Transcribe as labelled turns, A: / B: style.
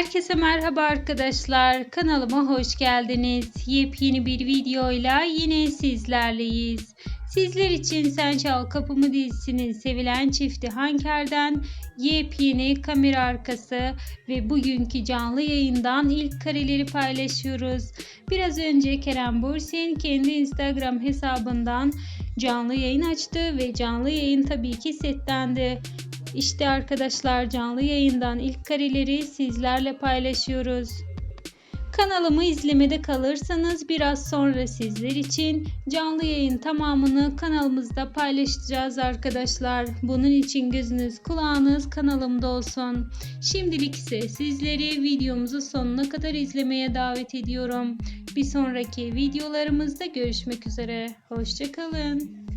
A: Herkese merhaba arkadaşlar. Kanalıma hoş geldiniz. Yepyeni bir videoyla yine sizlerleyiz. Sizler için Sen Çal Kapımı dizisinin sevilen çifti Hanker'den yepyeni kamera arkası ve bugünkü canlı yayından ilk kareleri paylaşıyoruz. Biraz önce Kerem Bürsin kendi Instagram hesabından canlı yayın açtı ve canlı yayın tabii ki settendi. İşte arkadaşlar canlı yayından ilk kareleri sizlerle paylaşıyoruz. Kanalımı izlemede kalırsanız biraz sonra sizler için canlı yayın tamamını kanalımızda paylaşacağız arkadaşlar. Bunun için gözünüz kulağınız kanalımda olsun. Şimdilik ise sizleri videomuzu sonuna kadar izlemeye davet ediyorum. Bir sonraki videolarımızda görüşmek üzere. Hoşçakalın.